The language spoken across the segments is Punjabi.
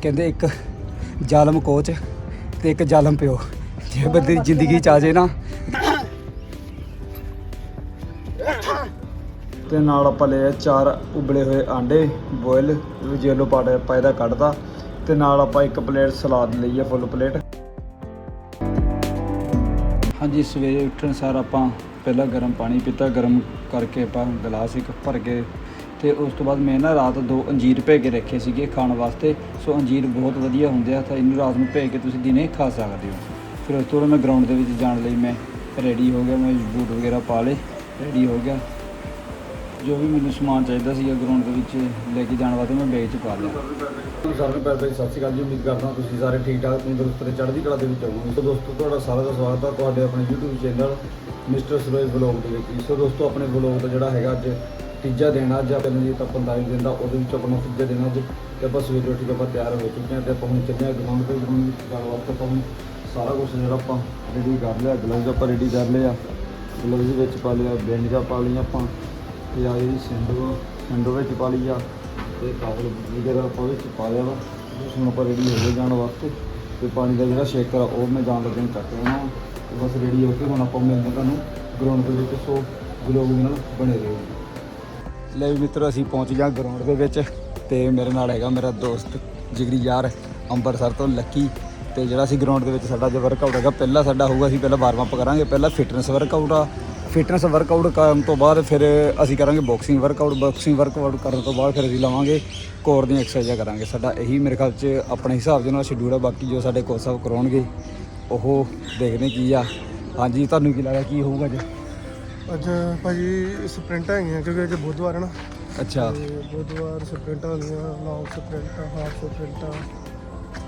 ਕਹਿੰਦੇ ਇੱਕ ਜ਼ਾਲਮ ਕੋਚ ਤੇ ਇੱਕ ਜ਼ਾਲਮ ਪਿਓ। ਜੇ ਬੰਦੇ ਦੀ ਜ਼ਿੰਦਗੀ ਚ ਆ ਜੇ ਨਾ। ਤੇ ਨਾਲ ਆਪਾਂ ਲਏ ਆ ਚਾਰ ਉਬਲੇ ਹੋਏ ਆਂਡੇ ਬੋਇਲ ਜੇਲੋ ਪਾੜਾ ਪਾਇਦਾ ਕੱਢਦਾ। ਤੇ ਨਾਲ ਆਪਾਂ ਇੱਕ ਪਲੇਟ ਸਲਾਦ ਲਈ ਆ ਫੁੱਲ ਪਲੇਟ। ਹਾਂਜੀ ਸਵੇਰੇ ਉੱਠਣ ਸਾਰ ਆਪਾਂ ਪਹਿਲਾਂ ਗਰਮ ਪਾਣੀ ਪੀਤਾ। ਗਰਮ ਕਰਕੇ ਆਪਾਂ ਗਲਾਸ ਇੱਕ ਭਰ ਕੇ ਤੇ ਉਸ ਤੋਂ ਬਾਅਦ ਮੈਂ ਨਾ ਰਾਤ ਦੋ ਅੰਜੀਰ ਭੇ ਕੇ ਰੱਖੇ ਸੀਗੇ ਖਾਣ ਵਾਸਤੇ। ਸੋ ਅੰਜੀਰ ਬਹੁਤ ਵਧੀਆ ਹੁੰਦੇ ਆ, ਤਾਂ ਇਹਨੂੰ ਰਾਤ ਨੂੰ ਭੇ ਕੇ ਤੁਸੀਂ ਦਿਨੇ ਖਾ ਸਕਦੇ ਹੋ। ਫਿਰ ਉਸ ਤੋਂ ਬਾਅਦ ਮੈਂ ਗਰਾਊਂਡ ਦੇ ਵਿੱਚ ਜਾਣ ਲਈ ਮੈਂ ਰੈਡੀ ਹੋ ਗਿਆ, ਮੈਂ ਬੂਟ ਵਗੈਰਾ ਪਾ ਲਏ ਰੈਡੀ ਹੋ ਗਿਆ। ਜੋ ਵੀ ਮੈਨੂੰ ਸਮਾਨ ਚਾਹੀਦਾ ਸੀਗਾ ਗਰਾਊਂਡ ਦੇ ਵਿੱਚ ਲੈ ਕੇ ਜਾਣ ਵਾਸਤੇ ਮੈਂ ਬੈਗ 'ਚ ਪਾ ਲਿਆ। ਸਾਰਿਆਂ ਨੂੰ ਪਿਆਰ ਸਤਿ ਸ਼੍ਰੀ ਅਕਾਲ ਜੀ, ਉਮੀਦ ਕਰਦਾ ਤੁਸੀਂ ਸਾਰੇ ਠੀਕ ਠਾਕ ਤੰਦਰੁਸਤ ਤੇ ਚੜ੍ਹਦੀ ਕਲਾ ਦੇ ਵਿੱਚ ਹੋਵੋਗੇ। ਸੋ ਦੋਸਤੋ, ਤੁਹਾਡਾ ਸਾਰਿਆਂ ਦਾ ਸਵਾਗਤ ਹੈ ਤੁਹਾਡੇ ਆਪਣੇ YouTube channel mister Saroj vlog ਦੇ ਵਿੱਚ। ਸੋ ਦੋਸਤੋ, ਆਪਣੇ ਵਲੌਗ ਦਾ ਜਿਹੜਾ ਹੈਗਾ ਅੱਜ ਤੀਜਾ ਦਿਨ ਆ, ਅੱਜ ਆਪਾਂ ਨੂੰ ਤਾਂ 45 ਦਿਨ ਦਾ ਉਹਦੇ ਵਿੱਚ ਆਪਣਾ ਤੀਜਾ ਦਿਨ ਆ ਅੱਜ ਤੇ ਆਪਾਂ ਸਵੇਰੇ ਉੱਠ ਕੇ ਆਪਾਂ ਤਿਆਰ ਹੋ ਚੁੱਕੇ ਹਾਂ ਤੇ ਆਪਾਂ ਹੁਣ ਚੱਲੇ ਹਾਂ ਗਰਾਊਂਡ ਤੇ ਗਰਾਊਂਡ ਵਿੱਚ ਗੱਲਬਾਤ ਆਪਾਂ ਹੁਣ ਸਾਰਾ ਕੁਝ ਜਿਹੜਾ ਆਪਾਂ ਰੈਡੀ ਕਰ ਲਿਆ ਗਲਵਜ਼ ਆਪਾਂ ਰੈਡੀ ਕਰ ਲਿਆ ਗਲਵਜ਼ ਵਿੱਚ ਪਾ ਲਿਆ ਬੈਂਡਿੰਗਾਂ ਪਾ ਲਈਆਂ ਆਪਾਂ ਤੇ ਆ ਜਿਹੜੀ ਸਿੰਡੋ ਸਿੰਡੋ ਵਿੱਚ ਪਾ ਲਈ ਆ ਤੇ ਕਾਬਲ ਵਗੈਰਾ ਆਪਾਂ ਵਿੱਚ ਪਾ ਲਿਆ ਵਾ ਹੁਣ ਆਪਾਂ ਰੈਡੀ ਹੋ ਗਏ ਜਾਣ ਵਾਸਤੇ। ਤੇ ਪਾਣੀ ਦਾ ਜਿਹੜਾ ਸ਼ੇਕਰ ਆ ਉਹ ਮੈਂ ਜਾਣ ਲੱਗਿਆ ਚੱਕ ਲੈਣਾ ਵਾ। ਤੇ ਬਸ ਰੈਡੀ ਹੋ ਕੇ ਹੁਣ ਆਪਾਂ ਮਿਲਦੇ ਹਾਂ ਤੁਹਾਨੂੰ ਗਰਾਊਂਡ ਦੇ ਵਿੱਚ ਸੋ ਗਲੋਬ ਨਾਲ ਬਣੇ ਰਹੋ। ਲੈ ਵੀ ਮਿੱਤਰੋ, ਅਸੀਂ ਪਹੁੰਚ ਗਿਆ ਗਰਾਊਂਡ ਦੇ ਵਿੱਚ ਤੇ ਮੇਰੇ ਨਾਲ ਹੈਗਾ ਮੇਰਾ ਦੋਸਤ ਜਿਗਰੀ ਯਾਰ ਅੰਮ੍ਰਿਤਸਰ ਤੋਂ ਲੱਕੀ ਤੇ ਜਿਹੜਾ ਅਸੀਂ ਗਰਾਊਂਡ ਦੇ ਵਿੱਚ ਸਾਡਾ ਜੋ ਵਰਕਆਊਟ ਹੈਗਾ, ਪਹਿਲਾਂ ਸਾਡਾ ਹੋਊਗਾ, ਅਸੀਂ ਪਹਿਲਾਂ ਵਾਰਮ ਅਪ ਕਰਾਂਗੇ, ਪਹਿਲਾਂ ਫਿਟਨੈਸ ਵਰਕਆਊਟ ਆ। ਫਿਟਨੈਸ ਵਰਕਆਊਟ ਕਰਨ ਤੋਂ ਬਾਅਦ ਫਿਰ ਅਸੀਂ ਕਰਾਂਗੇ ਬਾਕਸਿੰਗ ਵਰਕਆਊਟ ਬਾਕਸਿੰਗ ਵਰਕਆਊਟ ਕਰਨ ਤੋਂ ਬਾਅਦ ਫਿਰ ਅਸੀਂ ਲਵਾਂਗੇ ਕੋਰ ਦੀਆਂ ਐਕਸਰਸਾਈਜ਼ਾਂ ਕਰਾਂਗੇ। ਸਾਡਾ ਇਹੀ ਮੇਰੇ ਖਿਆਲ 'ਚ ਆਪਣੇ ਹਿਸਾਬ ਦੇ ਨਾਲ ਸ਼ਡਿਊਲ ਆ, ਬਾਕੀ ਜੋ ਸਾਡੇ ਕੋਚ ਸਾਹਿਬ ਕਰਾਉਣਗੇ, ਉਹ ਦੇਖਦੇ ਕੀ ਆ। ਹਾਂਜੀ, ਤੁਹਾਨੂੰ ਕੀ ਲੱਗਦਾ, ਕੀ ਹੋਊਗਾ ਅੱਜ? ਅੱਜ ਭਾਜੀ ਸਪ੍ਰਿੰਟ ਹੈਗੀਆਂ ਕਿਉਂਕਿ ਅੱਜ ਬੁੱਧਵਾਰ ਹੈ ਨਾ। ਅੱਛਾ। ਤੇ ਬੁੱਧਵਾਰ ਸਪ੍ਰਿੰਟਾਂ ਹੁੰਦੀਆਂ ਲੌਂਗ ਸਪ੍ਰਿੰਟਾਂ ਹਾਫ ਸਪ੍ਰਿੰਟਾਂ।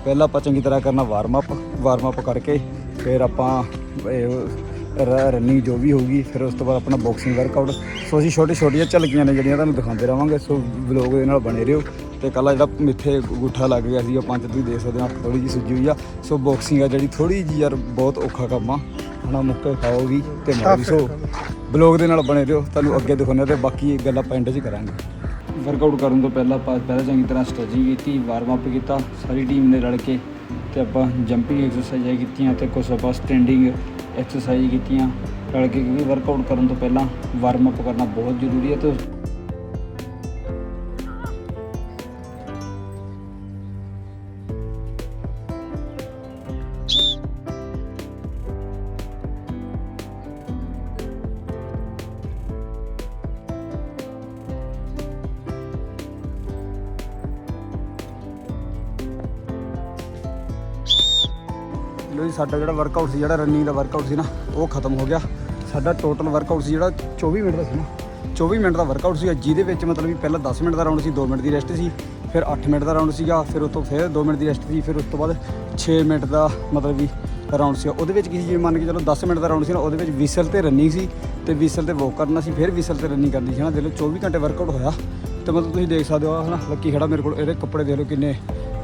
ਪਹਿਲਾਂ ਆਪਾਂ ਚੰਗੀ ਤਰ੍ਹਾਂ ਕਰਨਾ ਵਾਰਮ ਅਪ ਵਾਰਮ ਅਪ ਕਰਕੇ ਫਿਰ ਆਪਾਂ ਰਨਿੰਗ ਜੋ ਵੀ ਹੋਊਗੀ ਫਿਰ ਉਸ ਤੋਂ ਬਾਅਦ ਆਪਣਾ ਬਾਕਸਿੰਗ ਵਰਕਆਊਟ ਸੋ ਅਸੀਂ ਛੋਟੇ ਛੋਟੀਆਂ ਝਲਕੀਆਂ ਨੇ ਜਿਹੜੀਆਂ ਤੁਹਾਨੂੰ ਦਿਖਾਉਂਦੇ ਰਵਾਂਗੇ ਸੋ ਵਲੌਗ ਦੇ ਨਾਲ ਬਣੇ ਰਹੋ। ਤੇ ਕੱਲਾ ਜਿਹੜਾ ਮਿੱਥੇ ਗੁੱਠਾ ਲੱਗ ਗਿਆ ਸੀ ਉਹ ਪੰਜ ਤੁਸੀਂ ਦੇਖ ਸਕਦੇ ਹੋ ਥੋੜੀ ਜੀ ਸੁੱਜੀ ਹੋਈ ਆ। ਸੋ ਬਾਕਸਿੰਗ ਆ ਜਿਹੜੀ ਥੋੜੀ ਜੀ ਯਾਰ ਬਹੁਤ ਔਖਾ ਕੰਮ ਆ। ਹਣਾ ਮੁੱਕੇ ਖਾਓਗੀ ਤੇ ਮਾਰੀ ਸੋ ਵਲੌਗ ਦੇ ਨਾਲ ਬਣੇ ਰਹੋ ਤੁਹਾਨੂੰ ਅੱਗੇ ਦਿਖਾਉਂਦੇ ਤੇ ਬਾਕੀ ਇਹ ਗੱਲਾਂ ਆਪਾਂ end 'ਚ ਕਰਾਂਗੇ। ਵਰਕਆਊਟ ਕਰਨ ਤੋਂ ਪਹਿਲਾਂ ਆਪਾਂ ਪਹਿਲਾਂ ਚੰਗੀ ਤਰ੍ਹਾਂ ਸਟ੍ਰੈਚਿੰਗ ਕੀਤੀ ਵਾਰਮ ਅਪ ਕੀਤਾ ਸਾਰੀ ਟੀਮ ਨੇ ਰਲ ਕੇ ਤੇ ਆਪਾਂ ਜੰਪਿੰਗ ਐਕਸਰਸਾਈਜ਼ਾਂ ਕੀਤੀਆਂ ਤੇ ਕੁਝ ਆਪਾਂ ਸਟੈਂਡਿੰਗ ਐਕਸਰਸਾਈਜ਼ ਕੀਤੀਆਂ। ਰਲ ਕੇ ਕਿਉਂਕਿ ਵਰਕਆਊਟ ਕਰਨ ਤੋਂ ਪਹਿਲਾਂ ਵਾਰਮ ਅਪ ਕਰਨਾ ਬਹੁਤ ਜ਼ਰੂਰੀ ਹੈ ਤੇ ਸਾਡਾ ਜਿਹੜਾ ਵਰਕਆਊਟ ਸੀ, ਜਿਹੜਾ ਰਨਿੰਗ ਦਾ ਵਰਕਆਊਟ ਸੀ ਨਾ, ਉਹ ਖਤਮ ਹੋ ਗਿਆ। ਸਾਡਾ ਟੋਟਲ ਵਰਕਆਊਟ ਸੀ ਜਿਹੜਾ 24 ਮਿੰਟ ਦਾ ਸੀ ਨਾ। 24 ਮਿੰਟ ਦਾ ਵਰਕਆਊਟ ਸੀ ਜਿਹਦੇ ਵਿੱਚ ਮਤਲਬ ਵੀ ਪਹਿਲਾਂ 10 ਮਿੰਟ ਦਾ ਰਾਊਂਡ ਸੀ 2 ਮਿੰਟ ਦੀ ਰੈਸਟ ਸੀ, ਫਿਰ 8 ਮਿੰਟ ਦਾ ਰਾਊਂਡ ਸੀਗਾ, ਫਿਰ ਉਸ ਤੋਂ ਫਿਰ 2 ਮਿੰਟ ਦੀ ਰੈਸਟ ਸੀ, ਫਿਰ ਉਸ ਤੋਂ ਬਾਅਦ 6 ਮਿੰਟ ਦਾ ਮਤਲਬ ਵੀ ਰਾਊਂਡ ਸੀ ਉਹਦੇ ਵਿੱਚ ਕਿਸੇ ਸੀ ਜੇ ਮੰਨ ਕੇ ਚਲੋ 10 ਮਿੰਟ ਦਾ ਰਾਊਂਡ ਸੀ ਨਾ, ਉਹਦੇ ਵਿੱਚ ਵਿਸਲ ਤੇ ਰਨਿੰਗ ਸੀ, ਤੇ ਵਿਸਲ ਤੇ ਵਾਕ ਕਰਨਾ ਸੀ, ਫਿਰ ਵਿਸਲ ਤੇ ਰਨਿੰਗ ਕਰਨੀ ਸੀ ਨਾ ਦੇ ਲਓ 24 ਘੰਟੇ ਵਰਕਆਊਟ ਹੋਇਆ। ਤੇ ਮਤਲਬ ਤੁਸੀਂ ਦੇਖ ਸਕਦੇ ਹੋ ਹਨਾ, ਲੱਕੀ ਖੜਾ ਮੇਰੇ ਕੋਲ, ਇਹਦੇ ਕੱਪੜੇ ਦੇਖ ਲਓ ਕਿੰਨੇ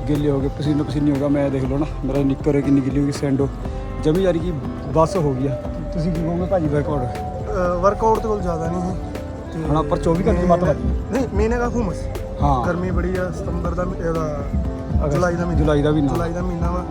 ਗਿੱਲੇ ਹੋ ਗਏ ਪਸੀਨੋ ਪਸੀਨੀ ਹੋ ਗਿਆ ਮੈਂ ਦੇਖ ਲਓ ਨਾ ਮੇਰਾ ਨਿੱਕਰ ਕਿੰਨੀ ਗਿੱਲੀ ਹੋ ਗਈ ਸੈਂਡੋ ਜਮੀ ਯਾਰੀ ਕੀ ਬੱਸ ਹੋ ਗਈ ਆ। ਤੁਸੀਂ ਕੀ ਕਹੋਗੇ ਭਾਜੀ ਵਰਕਆਊਟ ਵਰਕਆਊਟ ਤੇ ਕੋਲ ਜ਼ਿਆਦਾ ਨਹੀਂ ਹੈ। ਹੁਣ ਆਪਾਂ 24 ਘੰਟੇ ਮੱਤ ਨਹੀਂ ਮਹੀਨੇ ਦਾ ਹੁਮਸ ਹਾਂ। ਗਰਮੀ ਬੜੀ ਆ ਸਤੰਬਰ ਦਾ ਇਹਦਾ ਜੁਲਾਈ ਦਾ ਮਹੀਨਾ। ਜੁਲਾਈ ਦਾ ਮਹੀਨਾ। ਜੁਲਾਈ ਦਾ ਮਹੀਨਾ ਵਾ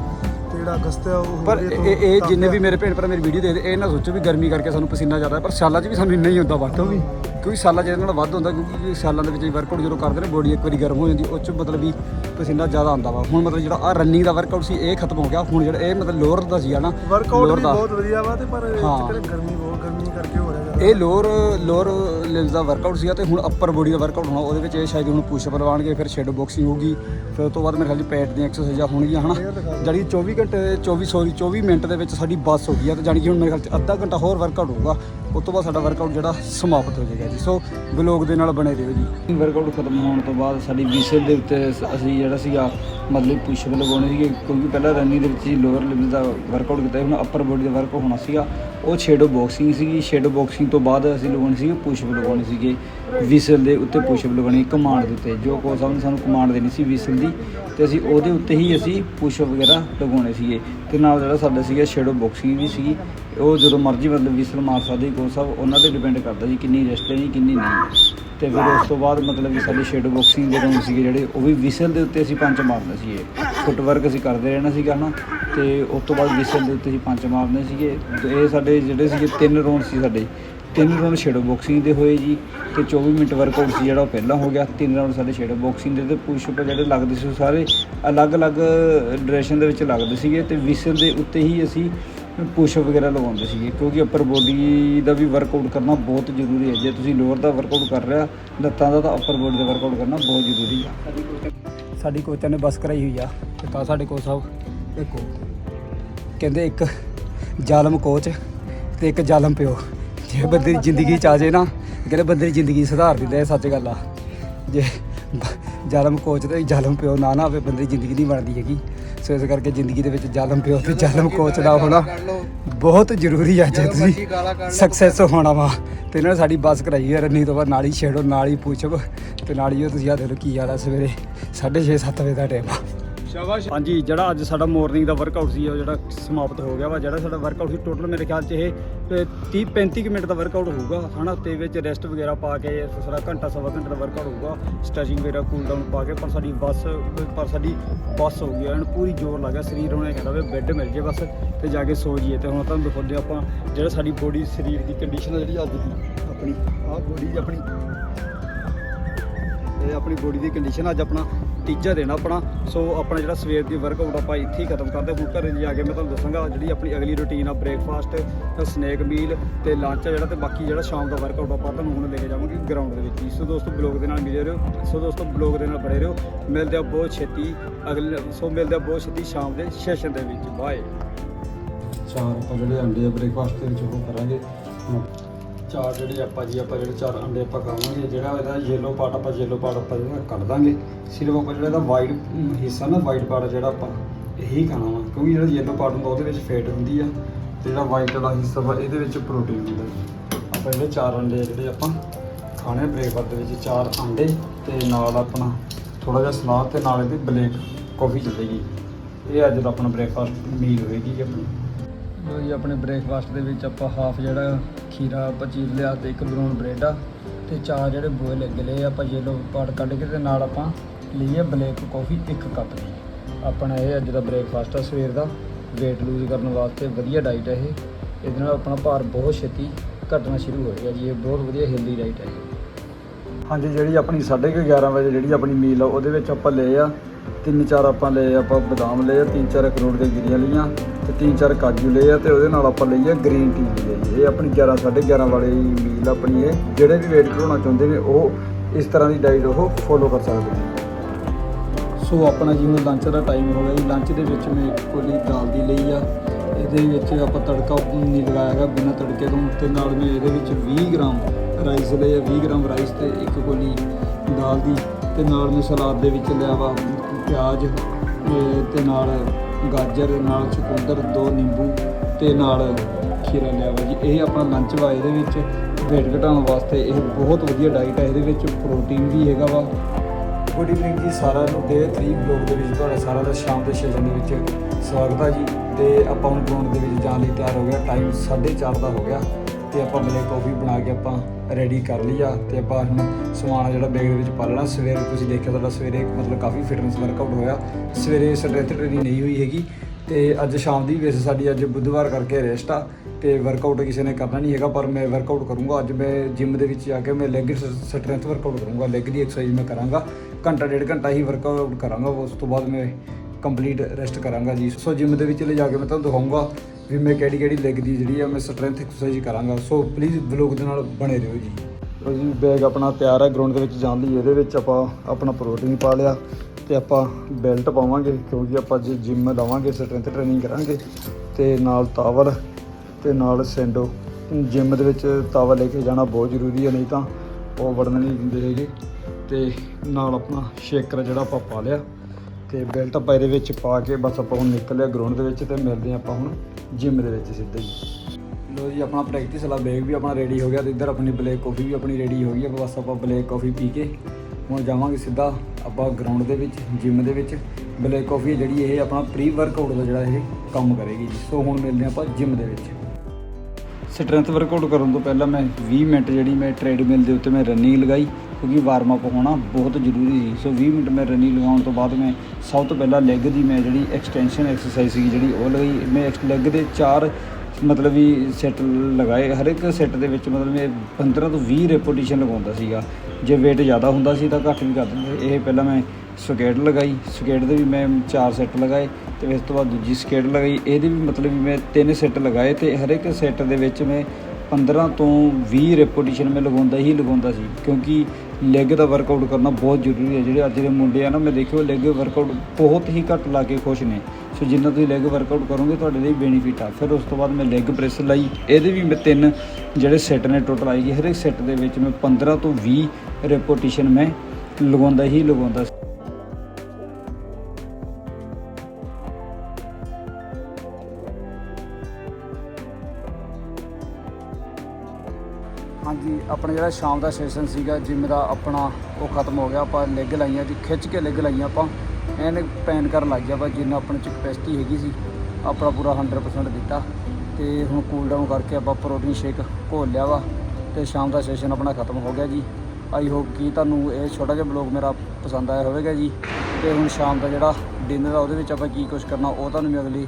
ਤੇ ਜਿਹੜਾ ਅਗਸਤ ਆ ਉਹ ਪਰ ਇਹ ਇਹ ਜਿੰਨੇ ਵੀ ਮੇਰੇ ਭੈਣ ਭਰਾ ਮੇਰੀ ਵੀਡੀਓ ਦੇਖਦੇ ਇਹ ਨਾ ਸੋਚੋ ਵੀ ਗਰਮੀ ਕਰਕੇ ਸਾਨੂੰ ਪਸੀਨਾ ਜ਼ਿਆਦਾ ਪਰ ਸਾਲਾਂ 'ਚ ਵੀ ਸਾਨੂੰ ਇੰਨਾ ਹੀ ਹੁੰਦਾ ਵੱਧ ਵੀ। ਕਿਉਂਕਿ ਸਾਲਾਂ 'ਚ ਇਹਦੇ ਨਾਲ ਵੱਧ ਹੁੰਦਾ ਕਿਉਂਕਿ ਸਾਲਾਂ ਦੇ ਵਿੱਚ ਵਰਕਆਊਟ ਜਦੋਂ ਕਰਦੇ ਨੇ ਬੋਡੀ ਇੱਕ ਵਾਰੀ ਗਰਮ ਹੋ ਜਾਂਦੀ ਉਹ 'ਚ ਮਤਲਬ ਵੀ ਪਸੀਨਾ ਜ਼ਿਆਦਾ ਆਉਂਦਾ ਵਾ। ਹੁਣ ਮਤਲਬ ਜਿਹੜਾ ਆ ਰਨਿੰਗ ਦਾ ਵਰਕਆਊਟ ਸੀ ਇਹ ਖਤਮ ਹੋ ਗਿਆ। ਹੁਣ ਜਿਹੜਾ ਇਹ ਮਤਲਬ ਲੋਅਰ ਦਾ ਸੀ ਨਾ ਵਰਕਆਊਟ ਵੀ। ਬਹੁਤ ਵਧੀਆ ਵਾ ਤੇ ਪਰ ਗਰਮੀ ਬਹੁਤ ਗਰਮੀ ਕਰਕੇ ਹੋ ਰਿਹਾ ਜ਼ਿਆਦਾ। ਇਹ ਲੋਅਰ ਲੋਅਰ ਲਿਵਸ ਦਾ ਵਰਕਆਊਟ ਸੀਗਾ ਤੇ ਹੁਣ ਅੱਪਰ ਬੋਡੀ ਦਾ ਵਰਕਆਊਟ ਹੋਣਾ ਉਹਦੇ ਵਿੱਚ ਇਹ ਸ਼ਾਇਦ ਹੁਣ ਪੁਸ਼ਅਪ ਲਵਾਉਣਗੇ ਫਿਰ ਸ਼ੈਡੋ ਬਾਕਸਿੰਗ ਹੋਊਗੀ ਫਿਰ ਉਸ ਤੋਂ ਬਾਅਦ ਮੇਰੇ ਖਿਆਲ ਪੈਟ ਦੀਆਂ ਐਕਸਰਸਾਈਜ਼ਾਂ ਹੋਣਗੀਆਂ ਹਨਾ? ਜਿਹੜੀ 24 ਘੰਟੇ 24 ਸੌਰੀ 24 ਮਿੰਟ ਦੇ ਵਿੱਚ ਸਾਡੀ ਬੱਸ ਹੋ ਗਈ ਆ ਤੇ ਜਾਣੀ ਕਿ ਹੁਣ ਮੇਰੇ ਖਿਆਲ ਚ ਅੱਧਾ ਘੰਟਾ ਹੋਰ ਵਰਕਆਊਟ ਹੋਊਗਾ। ਉਸ ਤੋਂ ਬਾਅਦ ਸਾਡਾ ਵਰਕਆਊਟ ਜਿਹੜਾ ਸਮਾਪਤ ਹੋ ਜਾਏਗਾ ਜੀ। ਸੋ ਬਲੌਗ ਦੇ ਨਾਲ ਬਣੇ ਰਹੋ ਜੀ। ਵਰਕਆਊਟ ਖਤਮ ਹੋਣ ਤੋਂ ਬਾਅਦ ਸਾਡੀ ਵੀਸਲ ਦੇ ਉੱਤੇ ਅਸੀਂ ਜਿਹੜਾ ਸੀਗਾ, ਮਤਲਬ ਪੁਸ਼ਅਪ ਲਗਾਉਣੇ ਸੀਗੇ, ਕਿਉਂਕਿ ਪਹਿਲਾਂ ਰਨਿੰਗ ਦੇ ਵਿੱਚ ਹੀ ਲੋਅਰ ਲੈਵਲ ਦਾ ਵਰਕਆਊਟ ਕੀਤਾ ਹੁਣ ਅੱਪਰ ਬੋਡੀ ਦਾ ਵਰਕ ਹੋਣਾ ਸੀਗਾ। ਉਹ ਸ਼ੇਡੋ ਬਾਕਸਿੰਗ ਸੀਗੀ ਸ਼ੇਡੋ ਬਾਕਸਿੰਗ ਤੋਂ ਬਾਅਦ ਅਸੀਂ ਲਗਾਉਣੇ ਸੀਗੇ ਪੁਸ਼ਅਪ ਲਗਾਉਣੇ ਸੀਗੇ। ਵਿਸਲ ਦੇ ਉੱਤੇ ਪੁਸ਼ਅਪ ਲਗਾਉਣੀ ਕਮਾਂਡ ਦੇ ਉੱਤੇ। ਜੋ ਕੋਚ ਸਾਹਿਬ ਨੇ ਸਾਨੂੰ ਕਮਾਂਡ ਦੇਣੀ ਸੀ ਵਿਸਲ ਦੀ, ਤੇ ਅਸੀਂ ਉਹਦੇ ਉੱਤੇ ਹੀ ਅਸੀਂ ਪੁਸ਼ਅਪ ਵਗੈਰਾ ਲਗਾਉਣੇ ਸੀਗੇ। ਤੇ ਨਾਲ ਜਿਹੜਾ ਸਾਡਾ ਸੀਗਾ ਸ਼ੈਡੋ ਬਾਕਸਿੰਗ ਵੀ ਸੀਗੀ, ਉਹ ਜਦੋਂ ਮਰਜ਼ੀ ਮਤਲਬ ਵਿਸਲ ਮਾਰ ਸਕਦੇ ਕੋਚ ਸਾਹਿਬ, ਉਹਨਾਂ ਤੇ ਡਿਪੈਂਡ ਕਰਦਾ ਜੀ ਕਿੰਨੀ ਰੈਸਟ ਲੈਣੀ ਕਿੰਨੀ ਨਹੀਂ। ਤੇ ਫਿਰ ਉਸ ਤੋਂ ਬਾਅਦ ਮਤਲਬ ਕਿ ਸਾਡੇ ਸ਼ੈਡੋ ਬਾਕਸਿੰਗ ਦੇ ਰਾਉਂਡ ਸੀਗੇ ਜਿਹੜੇ, ਉਹ ਵੀ ਵਿਸਲ ਦੇ ਉੱਤੇ ਅਸੀਂ ਪੰਜ ਮਾਰਨੇ ਸੀਗੇ। ਫੁੱਟਵਰਕ ਅਸੀਂ ਕਰਦੇ ਰਹਿਣਾ ਸੀਗਾ ਨਾ ਤੇ ਉਸ ਤੋਂ ਬਾਅਦ ਵਿਸਲ ਦੇ ਉੱਤੇ ਅਸੀਂ ਪੰਜ ਮਾਰਨੇ ਸੀਗੇ। ਇਹ ਸਾਡੇ ਜਿਹੜੇ ਸੀਗੇ ਤਿੰਨ ਰਾਉਂਡ ਸੀ ਸਾਡੇ। ਤਿੰਨ ਰਾਉਂਡ ਸ਼ੈਡੋ ਬਾਕਸਿੰਗ ਦੇ ਹੋਏ ਜੀ ਤੇ 24 ਮਿੰਟ ਵਰਕਆਊਟ ਸੀ ਜਿਹੜਾ ਉਹ ਪਹਿਲਾਂ ਹੋ ਗਿਆ। ਤਿੰਨ ਰਾਉਂਡ ਸਾਡੇ ਸ਼ੈਡੋ ਬਾਕਸਿੰਗ ਦੇ ਤੇ ਪੁਸ਼ ਅਪ ਜਿਹੜੇ ਲੱਗਦੇ ਸੀ ਉਹ ਸਾਰੇ ਅਲੱਗ-ਅਲੱਗ ਡਾਇਰੈਕਸ਼ਨ ਦੇ ਵਿੱਚ ਲੱਗਦੇ ਸੀਗੇ ਤੇ ਵਿਸਲ ਦੇ ਉੱਤੇ ਹੀ ਅਸੀਂ ਪੁਸ਼ ਵਗੈਰਾ ਲਗਾਉਂਦੇ ਸੀਗੇ ਕਿਉਂਕਿ ਅਪਰ ਬੋਡੀ ਦਾ ਵੀ ਵਰਕਆਊਟ ਕਰਨਾ ਬਹੁਤ ਜ਼ਰੂਰੀ ਹੈ। ਜੇ ਤੁਸੀਂ ਲੋਅਰ ਦਾ ਵਰਕਆਊਟ ਕਰ ਰਿਹਾ ਲੱਤਾਂ ਦਾ ਤਾਂ ਅਪਰ ਬੋਡੀ ਦਾ ਵਰਕਆਊਟ ਕਰਨਾ ਬਹੁਤ ਜ਼ਰੂਰੀ ਆ। ਸਾਡੀ ਕੋਚਾਂ ਨੇ ਬਸ ਕਰਾਈ ਹੋਈ ਆ ਤੇ ਤਾਂ ਸਾਡੇ ਕੋਚ ਸਾਹਿਬ ਦੇਖੋ ਕਹਿੰਦੇ ਇੱਕ ਜ਼ਾਲਮ ਕੋਚ ਤੇ ਇੱਕ ਜ਼ਾਲਮ ਪਿਓ। ਜੇ ਬੰਦੇ ਦੀ ਜ਼ਿੰਦਗੀ ਚ ਆ ਜੇ ਨਾ ਕਹਿੰਦੇ ਬੰਦੇ ਦੀ ਜ਼ਿੰਦਗੀ ਸੁਧਾਰ ਦਿੰਦਾ ਇਹ ਸੱਚ ਗੱਲ ਆ। ਜੇ ਜ਼ਾਲਮ ਕੋਚ ਤੇ ਜ਼ਾਲਮ ਪਿਓ ਨਾ ਨਾ ਹੋਵੇ ਬੰਦੇ ਦੀ ਜ਼ਿੰਦਗੀ ਨਹੀਂ ਬਣਦੀ ਹੈਗੀ। ਸੋ ਇਸ ਕਰਕੇ ਜ਼ਿੰਦਗੀ ਦੇ ਵਿੱਚ ਜ਼ਾਲਮ ਪਿਓ ਤੇ ਜ਼ਾਲਮ ਕੋਚ ਦਾ ਹੋਣਾ ਬਹੁਤ ਜ਼ਰੂਰੀ ਆ ਜੇ ਤੁਸੀਂ ਸਕਸੈਸ ਹੋਣਾ ਵਾ। ਤੇ ਇਹਨਾਂ ਨੇ ਸਾਡੀ ਬੱਸ ਕਰਾਈ ਹੈ ਰੰਨੀ ਤੋਂ ਬਾਅਦ ਨਾਲ ਹੀ ਛੇੜੋ ਨਾਲ ਹੀ ਪੁੱਛੋ। ਤੇ ਨਾਲ ਹੀ ਉਹ ਤੁਸੀਂ ਆ ਦੇਖ ਕੀ ਹਾਲ ਆ ਸਵੇਰੇ 6:30 7 ਵਜੇ ਦਾ ਟਾਈਮ ਆ। ਸ਼ਾਬਾਸ਼। ਹਾਂਜੀ, ਜਿਹੜਾ ਅੱਜ ਸਾਡਾ ਮਾਰਨਿੰਗ ਦਾ ਵਰਕਆਊਟ ਸੀ, ਉਹ ਜਿਹੜਾ ਸਮਾਪਤ ਹੋ ਗਿਆ ਵਾ, ਜਿਹੜਾ ਸਾਡਾ ਵਰਕਆਊਟ ਸੀ ਟੋਟਲ ਮੇਰੇ ਖਿਆਲ 'ਚ ਇਹ 30 35 ਕੁ ਮਿੰਟ ਦਾ ਵਰਕਆਊਟ ਹੋਊਗਾ, ਹਨਾ? ਤੇ ਵਿੱਚ ਰੈਸਟ ਵਗੈਰਾ ਪਾ ਕੇ ਸਾਰਾ ਘੰਟਾ ਸਵਾ ਘੰਟੇ ਦਾ ਵਰਕਆਊਟ ਹੋਊਗਾ ਸਟ੍ਰੈਚਿੰਗ ਵਗੈਰਾ ਕੂਲ ਡਾਊਨ ਪਾ ਕੇ, ਪਰ ਸਾਡੀ ਬੱਸ, ਪਰ ਸਾਡੀ ਬੱਸ ਹੋ ਗਈ ਐਨ ਪੂਰੀ ਜ਼ੋਰ ਲੱਗਾ ਸਰੀਰ ਹੁਣ ਇਹ ਕਹਿੰਦਾ ਵੀ ਬੈੱਡ ਮਿਲ ਜੇ ਬਸ, ਤੇ ਜਾ ਕੇ ਸੋ ਜਾਈਏ। ਤੇ ਹੁਣ ਤੁਹਾਨੂੰ ਦਿਖਾਉਂਦੇ ਆਪਾਂ, ਜਿਹੜਾ ਸਾਡੀ ਬੋਡੀ ਸਰੀਰ ਦੀ ਕੰਡੀਸ਼ਨ ਹੈ ਜਿਹੜੀ ਅੱਜ ਦੀ, ਆਪਣੀ, ਆਹ ਬੋਡੀ ਆਪਣੀ, ਇਹ ਆਪਣੀ ਬੋਡੀ ਦੀ ਕੰਡੀਸ਼ਨ ਅੱਜ ਆਪਣਾ ਤੀਜਾ ਦਿਨ ਆਪਣਾ। ਸੋ ਆਪਣਾ ਜਿਹੜਾ ਸਵੇਰ ਦੀ ਵਰਕਆਊਟ ਆਪਾਂ ਇੱਥੇ ਹੀ ਖਤਮ ਕਰਦੇ ਹੁਣ ਘਰੇ ਜਾ ਕੇ ਮੈਂ ਤੁਹਾਨੂੰ ਦੱਸਾਂਗਾ, ਜਿਹੜੀ ਆਪਣੀ ਅਗਲੀ ਰੁਟੀਨ ਆ ਬ੍ਰੇਕਫਾਸਟ ਸਨੈਕ ਮੀਲ ਤੇ ਲੰਚ ਆ ਜਿਹੜਾ ਤੇ ਬਾਕੀ ਜਿਹੜਾ ਸ਼ਾਮ ਦਾ ਵਰਕਆਊਟ ਆਪਾਂ ਤੁਹਾਨੂੰ ਹੁਣ ਲੈ ਕੇ ਜਾਵਾਂਗੇ ਗਰਾਊਂਡ ਦੇ ਵਿੱਚ ਹੀ। ਸੋ ਦੋਸਤੋ ਬਲੌਗ ਦੇ ਨਾਲ ਮਿਲੇ ਰਹੋ। ਸੋ ਦੋਸਤੋ ਬਲੌਗ ਦੇ ਨਾਲ ਬਣੇ ਰਹੋ। ਮਿਲਦੇ ਆ ਬਹੁਤ ਛੇਤੀ ਅਗਲੇ ਸੋ ਮਿਲਦੇ ਆ ਬਹੁਤ ਛੇਤੀ ਸ਼ਾਮ ਦੇ ਸੈਸ਼ਨ ਦੇ ਵਿੱਚ। ਬਾਏ ਚਾਰ ਆਪਾਂ ਜਿਹੜੇ ਅੰਡੇ ਆ ਬ੍ਰੇਕਫਾਸਟ ਦੇ ਵਿੱਚ ਉਹ ਕਰਾਂਗੇ। ਚਾਰ ਜਿਹੜੇ ਆਪਾਂ ਜੀ, ਆਪਾਂ ਜਿਹੜੇ ਚਾਰ ਅੰਡੇ ਆਪਾਂ ਖਾਵਾਂਗੇ, ਜਿਹੜਾ ਇਹਦਾ ਯੈਲੋ ਪਾਰਟ ਆਪਾਂ ਯੈਲੋ ਪਾਰਟ ਆਪਾਂ ਜਿਹੜਾ ਕੱਢ ਦਾਂਗੇ। ਸਿਰਫ ਆਪਾਂ ਜਿਹੜਾ ਇਹਦਾ ਵਾਈਟ ਹਿੱਸਾ ਨਾ ਵਾਈਟ ਪਾਰਟ ਜਿਹੜਾ ਆਪਾਂ ਇਹੀ ਖਾਣਾ ਵਾ। ਕਿਉਂਕਿ ਜਿਹੜਾ ਯੈਲੋ ਪਾਰਟ ਹੁੰਦਾ, ਉਹਦੇ ਵਿੱਚ ਫੈਟ ਹੁੰਦੀ ਆ ਤੇ ਜਿਹੜਾ ਵਾਈਟ ਵਾਲਾ ਹਿੱਸਾ ਵਾ, ਇਹਦੇ ਵਿੱਚ ਪ੍ਰੋਟੀਨ ਹੁੰਦਾ। ਜੀ। ਆਪਾਂ ਇਹਦੇ ਚਾਰ ਅੰਡੇ ਆ ਜਿਹੜੇ ਆਪਾਂ ਖਾਣੇ ਬ੍ਰੇਕਫਾਸਟ ਦੇ ਵਿੱਚ, ਚਾਰ ਅੰਡੇ ਤੇ ਨਾਲ ਆਪਣਾ ਥੋੜਾ ਜਿਹਾ ਸਲਾਦ ਤੇ ਨਾਲ ਇਹਦੀ ਬਲੈਕ ਕਾਫੀ ਚੱਲੇਗੀ। ਇਹ ਅੱਜ ਦਾ ਆਪਣਾ ਬ੍ਰੇਕਫਾਸਟ ਮੀਲ ਹੋਏਗੀ ਜੀ ਆਪਣੀ। ਲੋ ਜੀ, ਆਪਣੇ ਬ੍ਰੇਕਫਾਸਟ ਦੇ ਵਿੱਚ ਆਪਾਂ ਹਾਫ ਜਿਹੜਾ ਖੀਰਾ ਆਪਾਂ ਲਿਆ ਤੇ ਇੱਕ ਬਰਾਊਨ ਬ੍ਰੈਡ ਆ ਤੇ ਚਾਰ ਜਿਹੜੇ ਬੋਏ ਲੱਗੇ ਲਏ ਆਪਾਂ ਯੈਲੋ ਪਾਰਟ ਕੱਢ ਕੇ ਤੇ ਨਾਲ ਆਪਾਂ ਲਈਏ ਬਲੈਕ ਕਾਫੀ ਇੱਕ ਕੱਪ ਦੀ। ਆਪਣਾ ਇਹ ਅੱਜ ਦਾ ਬ੍ਰੇਕਫਾਸਟ ਆ, ਸਵੇਰ ਦਾ। weight ਲੂਜ਼ ਕਰਨ ਵਾਸਤੇ ਵਧੀਆ ਡਾਈਟ ਹੈ ਇਹ। ਇਹਦੇ ਨਾਲ ਆਪਣਾ ਭਾਰ ਬਹੁਤ ਛੇਤੀ ਘਟਣਾ ਸ਼ੁਰੂ ਹੋ ਹੋਏਗਾ ਜੀ, ਇਹ ਬਹੁਤ ਵਧੀਆ ਹੈਲਦੀ ਡਾਈਟ ਹੈ ਹਾਂਜੀ, ਜਿਹੜੀ ਆਪਣੀ 11:30 ਵਜੇ ਜਿਹੜੀ ਆਪਣੀ ਮੀਲ ਆ, ਉਹਦੇ ਵਿੱਚ ਆਪਾਂ ਲਏ ਆ, ਤਿੰਨ ਚਾਰ ਆਪਾਂ ਲਏ ਆਪਾਂ ਬਦਾਮ ਲਏ ਆ, ਤਿੰਨ ਚਾਰ ਅਖਰੋਟ ਦੀਆਂ ਗਿਰੀਆਂ ਲਈਆਂ। ਤੇ ਤਿੰਨ ਚਾਰ ਕਾਜੂ ਲਏ ਆ ਤੇ ਉਹਦੇ ਨਾਲ ਆਪਾਂ ਲਈ ਆ ਗ੍ਰੀਨ ਟੀ ਲਈ ਇਹ ਆਪਣੀ 11 11:30 ਵਾਲੀ ਮੀਲ ਆਪਣੀ ਇਹ ਜਿਹੜੇ ਵੀ weight ਘਟਾਉਣਾ ਚਾਹੁੰਦੇ ਨੇ, ਉਹ ਇਸ ਤਰ੍ਹਾਂ ਦੀ ਡਾਈਟ ਉਹ ਫੋਲੋ ਕਰ ਸਕਦੇ ਨੇ। ਸੋ ਆਪਣਾ ਜਿਵੇਂ ਲੰਚ ਦਾ ਟਾਈਮ ਹੋ ਗਿਆ ਜੀ ਲੰਚ ਦੇ ਵਿੱਚ ਮੈਂ ਇੱਕ ਕੋਲੀ ਦਾਲ ਦੀ ਲਈ ਆ। ਇਹਦੇ ਵਿੱਚ ਆਪਾਂ ਤੜਕਾ ਨਹੀਂ ਲਗਾਇਆ ਹੈਗਾ, ਬਿਨਾਂ ਤੜਕੇ ਤੋਂ। ਤੇ ਨਾਲ ਮੈਂ ਇਹਦੇ ਵਿੱਚ 20 ਗ੍ਰਾਮ ਰਾਈਸ ਲਏ ਆ 20 ਗ੍ਰਾਮ ਰਾਈਸ ਤੇ ਇੱਕ ਕੋਲੀ ਦਾਲ ਦੀ। ਤੇ ਨਾਲ ਮੈਂ ਸਲਾਦ ਦੇ ਵਿੱਚ ਲਿਆ ਵਾ, ਪਿਆਜ਼, ਤੇ- ਤੇ ਨਾਲ ਗਾਜਰ, ਨਾਲ ਚੁਕੰਦਰ, ਦੋ ਨਿੰਬੂ ਤੇ ਨਾਲ ਖੀਰਾ ਲਿਆ ਵਾ ਜੀ। ਇਹ ਆਪਣਾ ਲੰਚ ਵਾ, ਇਹਦੇ ਵਿੱਚ weight ਘਟਾਉਣ ਵਾਸਤੇ ਇਹ ਬਹੁਤ ਵਧੀਆ ਡਾਈਟ ਹੈ ਇਹਦੇ ਵਿੱਚ ਪ੍ਰੋਟੀਨ ਵੀ ਹੈਗਾ ਵਾ। ਗੁੱਡ ਇਵਨਿੰਗ ਜੀ ਸਾਰਿਆਂ ਨੂੰ ਡੇ 3 ਬਲੌਗ ਦੇ ਵਿੱਚ ਤੁਹਾਡਾ ਸਾਰਾ ਦਾ ਸ਼ਾਮ ਦੇ ਸੈਸ਼ਨ ਦੇ ਵਿੱਚ ਸਵਾਗਤ ਹੈ ਜੀ। ਤੇ ਆਪਾਂ ਹੁਣ ਗਰਾਊਂਡ ਦੇ ਵਿੱਚ ਜਾਣ ਲਈ ਤਿਆਰ ਹੋ ਗਿਆ ਟਾਈਮ 4:30 ਦਾ ਹੋ ਗਿਆ। ਤੇ ਆਪਾਂ ਬਲੈਕ ਕਾਫੀ ਬਣਾ ਕੇ ਆਪਾਂ ਰੈਡੀ ਕਰ ਲਈ ਆ ਤੇ ਆਪਾਂ ਹੁਣ ਸਮਾਨ ਜਿਹੜਾ ਬੈਗ ਦੇ ਵਿੱਚ ਪਾ ਲੈਣਾ। ਸਵੇਰੇ ਤੁਸੀਂ ਦੇਖਿਆ ਤੁਹਾਡਾ ਸਵੇਰੇ ਮਤਲਬ ਕਾਫੀ ਫਿਟਨੈਸ ਵਰਕਆਊਟ ਹੋਇਆ। ਸਵੇਰੇ ਸਟਰੈਂਥ ਟ੍ਰੇਨਿੰਗ ਨਹੀਂ ਹੋਈ ਹੈਗੀ ਤੇ ਅੱਜ ਸ਼ਾਮ ਦੀ ਵੈਸੇ ਸਾਡੀ ਅੱਜ ਬੁੱਧਵਾਰ ਕਰਕੇ ਰੈਸਟ ਆ ਤੇ ਵਰਕਆਊਟ ਕਿਸੇ ਨੇ ਕਰਨਾ ਨਹੀਂ ਹੈਗਾ, ਪਰ ਮੈਂ ਵਰਕਆਊਟ ਕਰੂੰਗਾ। ਅੱਜ ਮੈਂ ਜਿਮ ਦੇ ਵਿੱਚ ਜਾ ਕੇ ਮੈਂ ਲੈਗ ਸਟਰੈਂਥ ਵਰਕਆਊਟ ਕਰੂੰਗਾ। ਲੈਗ ਦੀ ਐਕਸਰਸਾਈਜ਼ ਮੈਂ ਕਰਾਂਗਾ। ਘੰਟਾ ਡੇਢ ਘੰਟਾ ਹੀ ਵਰਕਆਊਟ ਕਰਾਂਗਾ। ਉਸ ਤੋਂ ਬਾਅਦ ਮੈਂ ਕੰਪਲੀਟ ਰੈਸਟ ਕਰਾਂਗਾ ਜੀ। ਸੋ ਜਿਮ ਦੇ ਵਿੱਚ ਲੈ ਜਾ ਕੇ ਮੈਂ ਤੁਹਾਨੂੰ ਦਿਖਾਊਂਗਾ। ਵੀ ਮੈਂ ਕਿਹੜੀ ਕਿਹੜੀ ਲੈਗ ਦੀ ਜਿਹੜੀ ਆ ਮੈਂ ਸਟਰੈਂਥ ਐਕਸਰਸਾਈਜ਼ ਕਰਾਂਗਾ। ਸੋ ਪਲੀਜ਼ ਵਲੌਗ ਦੇ ਨਾਲ ਬਣੇ ਰਹੋ ਜੀ। ਲੋ ਜੀ ਬੈਗ ਆਪਣਾ ਤਿਆਰ ਹੈ ਗਰਾਊਂਡ ਦੇ ਵਿੱਚ ਜਾਣ ਲਈ। ਇਹਦੇ ਵਿੱਚ ਆਪਾਂ ਆਪਣਾ ਪ੍ਰੋਟੀਨ ਪਾ ਲਿਆ ਤੇ ਆਪਾਂ ਬੈਲਟ ਪਾਵਾਂਗੇ, ਕਿਉਂਕਿ ਆਪਾਂ ਜੇ ਜਿਮ ਲਾਵਾਂਗੇ ਸਟਰੈਂਥ ਟ੍ਰੇਨਿੰਗ ਕਰਾਂਗੇ, ਤੇ ਨਾਲ ਤਾਵਲ ਤੇ ਨਾਲ ਸੈਂਡੋ ਜਿਮ ਦੇ ਵਿੱਚ ਤਾਵਲ ਲੈ ਕੇ ਜਾਣਾ ਬਹੁਤ ਜ਼ਰੂਰੀ ਹੈ ਨਹੀਂ ਤਾਂ ਉਹ ਵੜਨ ਨਹੀਂ ਦਿੰਦੇ ਹੈਗੇ। ਤੇ ਨਾਲ ਆਪਣਾ ਸ਼ੇਕਰ ਜਿਹੜਾ ਆਪਾਂ ਪਾ ਲਿਆ, ਤੇ ਬੈਲਟ ਆਪਾਂ ਇਹਦੇ ਵਿੱਚ ਪਾ ਕੇ ਬਸ ਆਪਾਂ ਹੁਣ ਨਿਕਲਿਆ ਗਰਾਊਂਡ ਦੇ ਵਿੱਚ ਤੇ ਮਿਲਦੇ ਹਾਂ ਆਪਾਂ ਹੁਣ। ਜਿਮ ਦੇ ਵਿੱਚ ਸਿੱਧਾ ਹੀ। ਲੋ ਜੀ, ਆਪਣਾ ਪ੍ਰੈਕਟਿਸ ਵਾਲਾ ਬੈਗ ਵੀ ਆਪਣਾ ਰੈਡੀ ਹੋ ਗਿਆ ਤੇ ਇੱਧਰ ਆਪਣੀ ਬਲੈਕ ਕਾਫੀ ਵੀ ਆਪਣੀ ਰੈਡੀ ਹੋ ਗਈ ਹੈ। ਬਸ ਆਪਾਂ ਬਲੈਕ ਕਾਫੀ ਪੀ ਕੇ ਹੁਣ ਜਾਵਾਂਗੇ ਸਿੱਧਾ ਆਪਾਂ ਗਰਾਊਂਡ ਦੇ ਵਿੱਚ ਜਿਮ ਦੇ ਵਿੱਚ। ਬਲੈਕ ਕਾਫੀ ਜਿਹੜੀ ਇਹ ਆਪਣਾ ਪ੍ਰੀ ਵਰਕਆਊਟ ਦਾ ਜਿਹੜਾ ਇਹ ਕੰਮ ਕਰੇਗੀ ਜੀ। ਸੋ ਹੁਣ ਮਿਲਦੇ ਹਾਂ ਆਪਾਂ ਜਿਮ ਦੇ ਵਿੱਚ। ਸਟਰੈਂਥ ਵਰਕਆਊਟ ਕਰਨ ਤੋਂ ਪਹਿਲਾਂ ਮੈਂ 20 ਮਿੰਟ ਜਿਹੜੀ ਮੈਂ ਟ੍ਰੈਡਮਿਲ ਦੇ ਉੱਤੇ ਮੈਂ ਰਨਿੰਗ ਲਗਾਈ, ਕਿਉਂਕਿ ਵਾਰਮ ਅਪ ਹੋਣਾ ਬਹੁਤ ਜ਼ਰੂਰੀ ਸੀ। ਸੋ 20 ਮਿੰਟ ਮੈਂ ਰਨਿੰਗ ਲਗਾਉਣ ਤੋਂ ਬਾਅਦ ਮੈਂ ਸਭ ਤੋਂ ਪਹਿਲਾਂ ਲੈਗ ਦੀ ਮੈਂ ਜਿਹੜੀ ਐਕਸਟੈਂਸ਼ਨ ਐਕਸਰਸਾਈਜ਼ ਸੀ ਜਿਹੜੀ ਉਹ ਲਗਾਈ। ਮੈਂ ਲੈਗ ਦੇ ਚਾਰ ਮਤਲਬ ਵੀ ਸੈੱਟ ਲਗਾਏ। ਹਰ ਇੱਕ ਸੈੱਟ ਦੇ ਵਿੱਚ ਮਤਲਬ ਮੈਂ 15 ਤੋਂ 20 ਰੈਪੋਟੀਸ਼ਨ ਲਗਾਉਂਦਾ ਸੀਗਾ। ਜੇ weight ਜ਼ਿਆਦਾ ਹੁੰਦਾ ਸੀ ਤਾਂ ਘੱਟ ਵੀ ਕਰ ਦਿੰਦਾ ਇਹ ਪਹਿਲਾਂ ਮੈਂ ਸਕੇਟ ਲਗਾਈ। ਸਕੇਟ ਦੇ ਵੀ ਮੈਂ ਚਾਰ ਸੈੱਟ ਲਗਾਏ ਤੇ ਇਸ ਤੋਂ ਬਾਅਦ ਦੂਜੀ ਸਕੇਟ ਲਗਾਈ। ਇਹਦੇ ਵੀ ਮਤਲਬ ਵੀ ਮੈਂ ਤਿੰਨ ਸੈੱਟ ਲਗਾਏ ਤੇ ਹਰ ਇੱਕ ਸੈੱਟ ਦੇ ਵਿੱਚ ਮੈਂ 15 ਤੋਂ 20 ਰੈਪੋਟੀਸ਼ਨ ਮੈਂ ਲਗਾਉਂਦਾ ਹੀ ਲਗਾਉਂਦਾ ਸੀ। ਕਿਉਂਕਿ ਲੈਗ ਦਾ ਵਰਕਆਊਟ ਕਰਨਾ ਬਹੁਤ ਜ਼ਰੂਰੀ ਹੈ। ਜਿਹੜੇ ਅੱਜ ਦੇ ਮੁੰਡੇ ਆ ਨਾ, ਮੈਂ ਦੇਖਿਓ ਲੈਗ ਵਰਕਆਊਟ ਬਹੁਤ ਹੀ ਘੱਟ ਲਾ ਕੇ ਖੁਸ਼ ਨੇ। ਸੋ ਜਿੰਨਾ ਤੁਸੀਂ ਲੈਗ ਵਰਕਆਊਟ ਕਰੋਗੇ, ਤੁਹਾਡੇ ਲਈ ਬੈਨੀਫਿਟ ਆ। ਫਿਰ ਉਸ ਤੋਂ ਬਾਅਦ ਮੈਂ ਲੈਗ ਪ੍ਰੈਸ ਲਾਈ। ਇਹਦੇ ਵੀ ਮੈਂ ਤਿੰਨ ਜਿਹੜੇ ਸੈੱਟ ਨੇ ਟੋਟਲ ਆਏਗੀ ਹਰੇਕ ਸੈੱਟ ਦੇ ਵਿੱਚ ਮੈਂ 15 ਤੋਂ 20 ਰੈਪੋਟੀਸ਼ਨ ਮੈਂ ਲਗਾਉਂਦਾ ਹੀ ਲਗਾਉਂਦਾ ਹਾਂਜੀ, ਆਪਣਾ ਜਿਹੜਾ ਸ਼ਾਮ ਦਾ ਸੈਸ਼ਨ ਸੀਗਾ, ਜਿਮ ਦਾ ਆਪਣਾ, ਉਹ ਖਤਮ ਹੋ ਗਿਆ। ਆਪਾਂ ਲੈਗ ਲਾਈਆਂ ਜੀ, ਖਿੱਚ ਕੇ ਲੈਗ ਲਾਈਆਂ ਆਪਾਂ। ਐਨ ਪੈਨ ਕਰਨ ਲੱਗ ਗਿਆ ਆਪਾਂ ਜਿੰਨਾ ਆਪਣੇ ਚ ਕਪੈਸਿਟੀ ਹੈਗੀ ਸੀ, ਆਪਣਾ ਪੂਰਾ 100% ਦਿੱਤਾ। ਤੇ ਹੁਣ ਕੂਲ ਡਾਊਨ ਕਰਕੇ ਆਪਾਂ ਪ੍ਰੋਟੀਨ ਸ਼ੇਕ ਘੋਲ ਲਿਆ ਵਾ, ਤੇ ਸ਼ਾਮ ਦਾ ਸੈਸ਼ਨ ਆਪਣਾ ਖਤਮ ਹੋ ਗਿਆ ਜੀ। ਆਈ ਹੋਪ ਕਿ ਤੁਹਾਨੂੰ ਇਹ ਛੋਟਾ ਜਿਹਾ ਬਲੌਗ ਮੇਰਾ ਪਸੰਦ ਆਇਆ ਹੋਵੇਗਾ ਜੀ। ਤੇ ਹੁਣ ਸ਼ਾਮ ਦਾ ਜਿਹੜਾ ਡਿਨਰ ਆ, ਉਹਦੇ ਵਿੱਚ ਆਪਾਂ ਕੀ ਕੁਝ ਕਰਨਾ, ਉਹ ਤੁਹਾਨੂੰ ਮੈਂ ਅਗਲੀ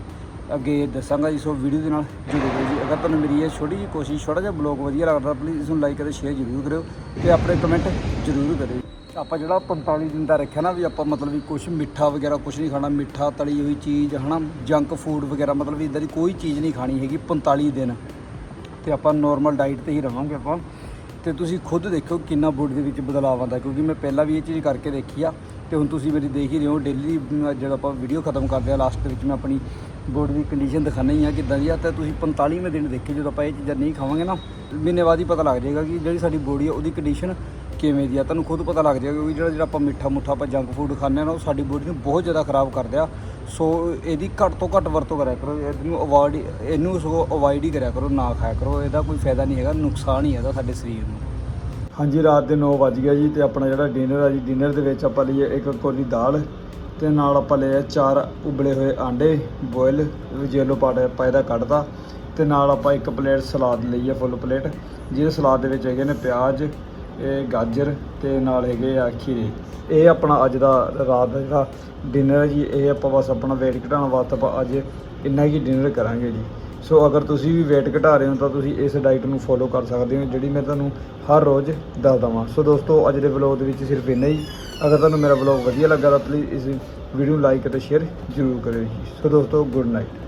ਅੱਗੇ ਦੱਸਾਂਗਾ ਜੀ, ਸੋ ਵੀਡੀਓ ਦੇ ਨਾਲ ਜੁੜੇ ਰਹੋ ਜੀ। ਅਗਰ ਤੁਹਾਨੂੰ ਮੇਰੀ ਇਹ ਛੋਟੀ ਜਿਹੀ ਕੋਸ਼ਿਸ਼, ਛੋਟਾ ਜਿਹਾ ਬਲੌਗ ਵਧੀਆ ਲੱਗਦਾ ਪਲੀਜ਼ ਇਸ ਨੂੰ ਲਾਈਕ ਅਤੇ ਸ਼ੇਅਰ ਜ਼ਰੂਰ ਕਰਿਓ ਤੇ ਆਪਣੇ ਕਮੈਂਟ ਜ਼ਰੂਰ ਕਰਿਓ। ਆਪਾਂ ਜਿਹੜਾ 45 ਦਿਨ ਦਾ ਰੱਖਿਆ ਨਾ ਵੀ ਆਪਾਂ ਮਤਲਬ ਵੀ ਕੁਝ ਮਿੱਠਾ ਵਗੈਰਾ ਕੁਝ ਨਹੀਂ ਖਾਣਾ, ਮਿੱਠਾ, ਤਲੀ ਹੋਈ ਚੀਜ਼, ਹਨਾ ਜੰਕ ਫੂਡ ਵਗੈਰਾ, ਮਤਲਬ ਵੀ ਇਦਾਂ ਦੀ ਕੋਈ ਚੀਜ਼ ਨਹੀਂ ਖਾਣੀ ਹੈਗੀ 45 ਦਿਨ। ਤੇ ਆਪਾਂ ਨੋਰਮਲ ਡਾਈਟ ਤੇ ਹੀ ਰਵਾਂਗੇ ਆਪਾਂ। ਤੇ ਤੁਸੀਂ ਖੁਦ ਦੇਖੋ ਕਿੰਨਾ ਬੋਡੀ ਦੇ ਵਿੱਚ ਬਦਲਾਅ ਆਉਂਦਾ, ਕਿਉਂਕਿ ਮੈਂ ਪਹਿਲਾਂ ਵੀ ਇਹ ਚੀਜ਼ ਕਰਕੇ ਦੇਖੀ ਆ। ਤੇ ਹੁਣ ਤੁਸੀਂ ਮੇਰੀ ਦੇਖ ਹੀ ਰਹੇ ਹੋ ਡੇਲੀ ਜਦੋਂ ਆਪਾਂ ਵੀਡੀਓ ਖਤਮ ਕਰਦੇ ਆ ਲਾਸਟ ਦੇ ਵਿੱਚ ਮੈਂ ਆਪਣੀ ਬੋਡੀ ਦੀ ਕੰਡੀਸ਼ਨ ਦਿਖਾਣਾ ਹੀ ਆ, ਕਿੱਦਾਂ ਦੀ ਆ, ਤਾਂ ਤੁਸੀਂ 45ਵੇਂ ਦਿਨ ਦੇਖੇ, ਜਦੋਂ ਆਪਾਂ ਇਹ ਚੀਜ਼ਾਂ ਨਹੀਂ ਖਾਵਾਂਗੇ ਨਾ ਮਹੀਨੇ ਬਾਅਦ ਹੀ ਪਤਾ ਲੱਗ ਜਾਏਗਾ ਕਿ ਜਿਹੜੀ ਸਾਡੀ ਬੋਡੀ ਆ, ਉਹਦੀ ਕੰਡੀਸ਼ਨ ਕਿਵੇਂ ਦੀ ਆ। ਤੁਹਾਨੂੰ ਖੁਦ ਪਤਾ ਲੱਗ ਜਾਏਗਾ ਕਿਉਂਕਿ ਜਿਹੜਾ ਜਿਹੜਾ ਆਪਾਂ ਮਿੱਠਾ ਮੁੱਠਾ ਆਪਾਂ ਜੰਕ ਫੂਡ ਖਾਂਦੇ ਆ ਨਾ, ਉਹ ਸਾਡੀ ਬੋਡੀ ਨੂੰ ਬਹੁਤ ਜ਼ਿਆਦਾ ਖਰਾਬ ਕਰਦੇ ਆ। ਸੋ ਇਹਦੀ ਘੱਟ ਤੋਂ ਘੱਟ ਵਰਤੋਂ ਕਰਿਆ ਕਰੋ, ਇਹਨੂੰ ਅਵੋਇਡ ਇਹਨੂੰ ਸਗੋਂ ਅਵੋਇਡ ਹੀ ਕਰਿਆ ਕਰੋ, ਨਾ ਖਾਇਆ ਕਰੋ, ਇਹਦਾ ਕੋਈ ਫਾਇਦਾ ਨਹੀਂ ਹੈਗਾ, ਨੁਕਸਾਨ ਹੀ ਹੈਗਾ ਸਾਡੇ ਸਰੀਰ ਨੂੰ। ਹਾਂਜੀ, ਰਾਤ ਦੇ 9 ਵਜ ਗਿਆ ਜੀ, ਤੇ ਆਪਣਾ ਜਿਹੜਾ ਡਿਨਰ ਆ ਜੀ ਡਿਨਰ ਦੇ ਵਿੱਚ ਆਪਾਂ ਲਈਏ ਇੱਕ ਕੋਲੀ ਦਾਲ ਤੇ ਨਾਲ ਆਪਾਂ ਲਏ ਆ ਚਾਰ ਉਬਲੇ ਹੋਏ ਆਂਡੇ, ਬੋਇਲ ਜੇਲੋ ਆਪਾਂ ਇਹਦਾ ਕੱਢਦਾ ਤੇ ਨਾਲ ਆਪਾਂ ਇੱਕ ਪਲੇਟ ਸਲਾਦ ਲਈ ਆ ਫੁੱਲ ਪਲੇਟ, ਜਿਹਦੇ ਸਲਾਦ ਦੇ ਵਿੱਚ ਹੈਗੇ ਨੇ ਪਿਆਜ਼, ਇਹ ਗਾਜਰ ਤੇ ਨਾਲ ਹੈਗੇ ਆ ਖੀਰੇ। ਇਹ ਆਪਣਾ ਅੱਜ ਦਾ ਰਾਤ ਦਾ ਜਿਹੜਾ ਡਿਨਰ ਹੈ ਜੀ, ਇਹ ਆਪਾਂ ਬਸ ਆਪਣਾ ਵੇਟ ਘਟਾਉਣ ਵਾਸਤੇ ਆਪਾਂ ਅੱਜ ਇੰਨਾ ਹੀ ਡਿਨਰ ਕਰਾਂਗੇ ਜੀ। ਸੋ ਅਗਰ ਤੁਸੀਂ ਵੀ weight ਘਟਾ ਰਹੇ ਹੋ ਤਾਂ ਤੁਸੀਂ ਇਸ ਡਾਈਟ ਨੂੰ ਫੋਲੋ ਕਰ ਸਕਦੇ ਹੋ, ਜਿਹੜੀ ਮੈਂ ਤੁਹਾਨੂੰ ਹਰ ਰੋਜ਼ ਦੱਸਦਾ ਵਾਂ ਸੋ ਦੋਸਤੋ, ਅੱਜ ਦੇ ਵਲੌਗ ਦੇ ਵਿੱਚ ਸਿਰਫ ਇੰਨਾ ਹੀ। ਅਗਰ ਤੁਹਾਨੂੰ ਮੇਰਾ ਵਲੌਗ ਵਧੀਆ ਲੱਗਾ ਤਾਂ ਪਲੀਜ਼ ਇਸ ਵੀਡੀਓ ਨੂੰ ਲਾਈਕ ਅਤੇ ਸ਼ੇਅਰ ਜ਼ਰੂਰ ਕਰਿਓ ਜੀ। ਸੋ ਦੋਸਤੋ ਗੁੱਡ ਨਾਈਟ